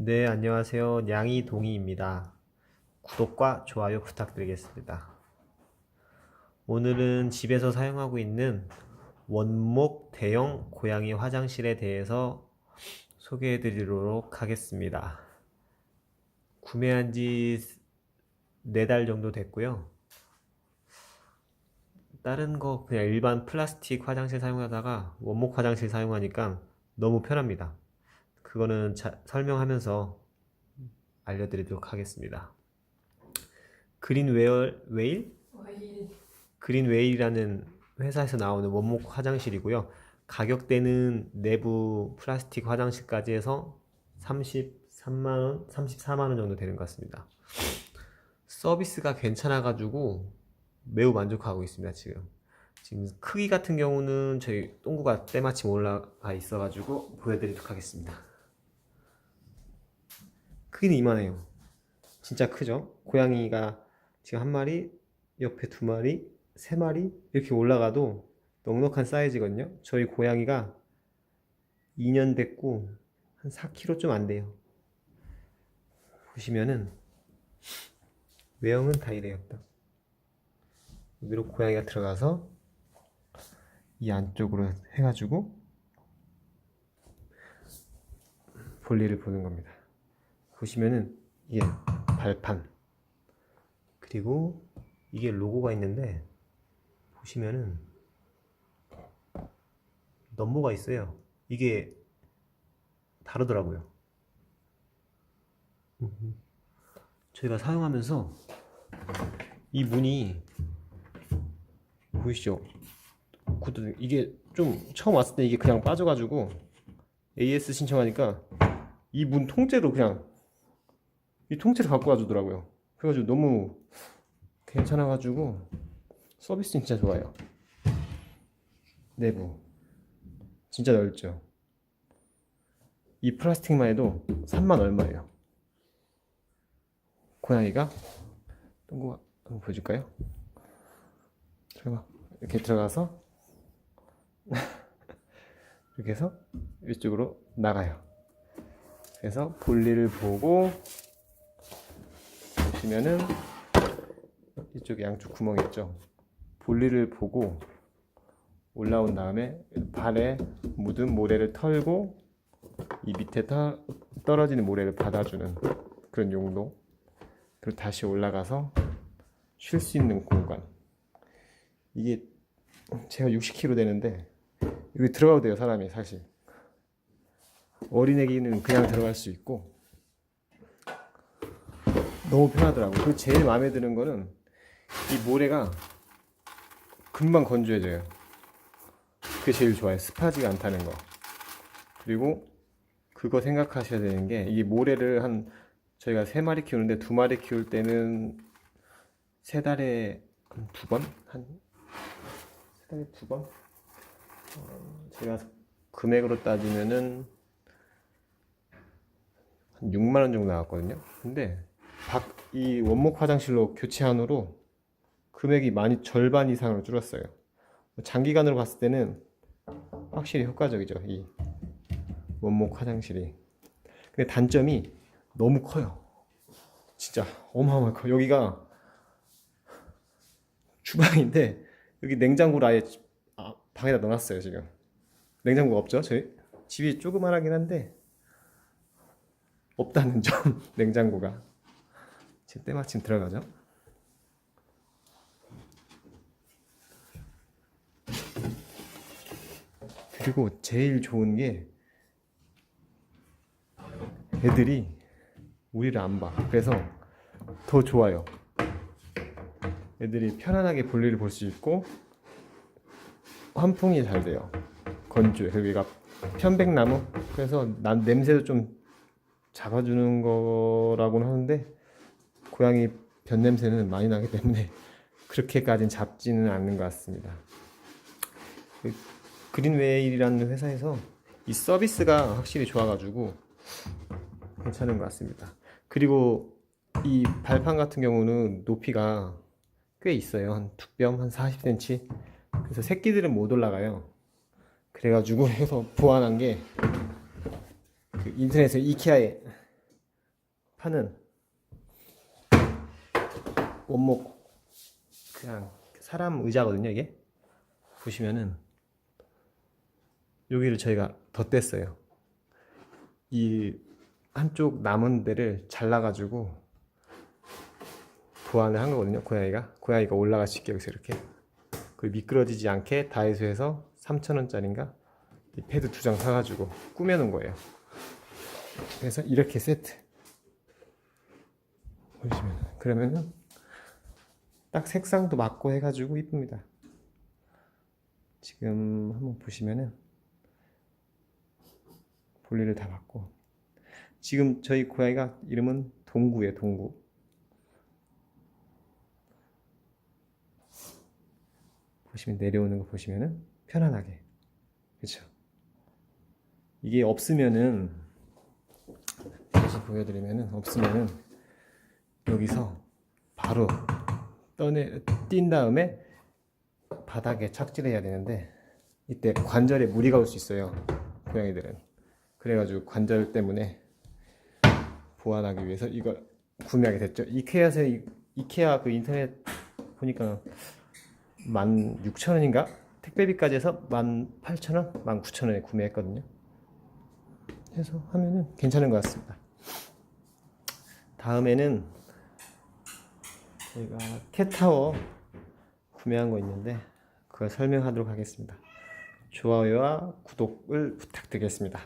네, 안녕하세요. 냥이 동이입니다. 구독과 좋아요 부탁드리겠습니다. 오늘은 집에서 사용하고 있는 원목 대형 고양이 화장실에 대해서 소개해 드리도록 하겠습니다. 구매한 지 4달 정도 됐고요. 다른 거 그냥 일반 플라스틱 화장실 사용하다가 원목 화장실 사용하니까 너무 편합니다. 그거는 자- 설명하면서 알려드리도록 하겠습니다. 그린 웨일? 와일 그린 웨일이라는 회사에서 나오는 원목 화장실이고요. 가격대는 내부 플라스틱 화장실까지 해서 33만원, 34만원 정도 되는 것 같습니다. 서비스가 괜찮아가지고 매우 만족하고 있습니다, 지금. 지금 크기 같은 경우는 저희 똥구가 때마침 올라가 있어가지고 보여드리도록 하겠습니다. 크기는 이만해요. 진짜 크죠? 고양이가 지금 한 마리, 옆에 두 마리, 세 마리 이렇게 올라가도 넉넉한 사이즈거든요. 저희 고양이가 2년 됐고 한 4kg 좀 안 돼요. 보시면은 외형은 다 이래요. 딱. 여기로 고양이가 들어가서 이 안쪽으로 해가지고 볼일을 보는 겁니다. 보시면은 이게 발판 그리고 이게 로고가 있는데 보시면은 넘버가 있어요. 이게 다르더라고요. 저희가 사용하면서 이 문이 보이시죠? 이게 좀 처음 왔을 때 이게 그냥 빠져가지고 AS 신청하니까 이 문 통째로 그냥 이 통째로 갖고 와주더라고요. 그래가지고 너무 괜찮아가지고 서비스 진짜 좋아요. 내부 진짜 넓죠. 이 플라스틱만 해도 3만 얼마예요. 고양이가 똥구가 한번 보여줄까요? 들어가 이렇게 들어가서 이렇게 해서 이쪽으로 나가요. 그래서 볼일을 보고 보시면은 이쪽에 양쪽 구멍이 있죠. 볼일을 보고 올라온 다음에 발에 묻은 모래를 털고 이 밑에 터, 떨어지는 모래를 받아주는 그런 용도. 그리고 다시 올라가서 쉴 수 있는 공간. 이게 제가 60kg 되는데 여기 들어가도 돼요 사람이 사실. 어린애기는 그냥 들어갈 수 있고 너무 편하더라고요. 그리고 제일 마음에 드는 거는 이 모래가 금방 건조해져요. 그게 제일 좋아요. 습하지가 않다는 거. 그리고 그거 생각하셔야 되는 게이 모래를 한 저희가 세 마리 키우는데 두 마리 키울 때는 세 달에 한 두 번? 한 세 달에 두 번? 어, 제가 금액으로 따지면은 한 6만 원 정도 나왔거든요. 근데 박, 이 원목 화장실로 교체한으로 금액이 많이 절반 이상으로 줄었어요. 장기간으로 봤을 때는 확실히 효과적이죠. 이 원목 화장실이. 근데 단점이 너무 커요. 진짜 어마어마해 커. 여기가 주방인데 여기 냉장고를 아예 아, 방에다 넣어놨어요 지금. 냉장고가 없죠 저희 집이 조그만하긴 한데 없다는 점 냉장고가. 지금 때마침 들어가죠. 그리고 제일 좋은 게 애들이 우리를 안 봐. 그래서 더 좋아요. 애들이 편안하게 볼일을 볼 수 있고 환풍이 잘 돼요. 그리고 얘가 편백나무. 그래서 난 냄새도 좀 잡아주는 거라고는 하는데 고양이 변 냄새는 많이 나기 때문에 그렇게까지는 잡지는 않는 것 같습니다. 그 그린웨일이라는 회사에서 이 서비스가 확실히 좋아가지고 괜찮은 것 같습니다. 그리고 이 발판 같은 경우는 높이가 꽤 있어요. 한 두 뼘, 한 40cm. 그래서 새끼들은 못 올라가요. 그래가지고 해서 보완한 게 그 인터넷에 이케아에 파는 원목 그냥 사람 의자거든요 이게. 보시면은 여기를 저희가 덧댔어요. 이 한쪽 남은 데를 잘라가지고 보완을 한 거거든요 고양이가. 고양이가 올라갈 수 있게 여기서 이렇게. 그리고 미끄러지지 않게 다이소에서 3,000원짜리인가? 이 패드 두 장 사가지고 꾸며놓은 거예요. 그래서 이렇게 세트. 보시면 그러면은 딱 색상도 맞고 해가지고 이쁩니다. 지금 한번 보시면은 볼일을 다 봤고. 지금 저희 고양이가 이름은 동구예요 동구. 보시면 내려오는 거 보시면은 편안하게. 그렇죠 이게 없으면은 다시 보여드리면은 없으면은 여기서 바로 떠내 뛴 다음에 바닥에 착지를 해야 되는데 이때 관절에 무리가 올 수 있어요 고양이들은. 그래가지고 관절 때문에 보완하기 위해서 이걸 구매하게 됐죠. 이케아에서 이- 이케아 그 인터넷 보니까 16,000원인가? 택배비까지 해서 18,000원, 19,000원에 구매했거든요. 해서 하면은 괜찮은 것 같습니다. 다음에는 저희가 캣타워 구매한 거 있는데 그걸 설명하도록 하겠습니다. 좋아요와 구독을 부탁드리겠습니다.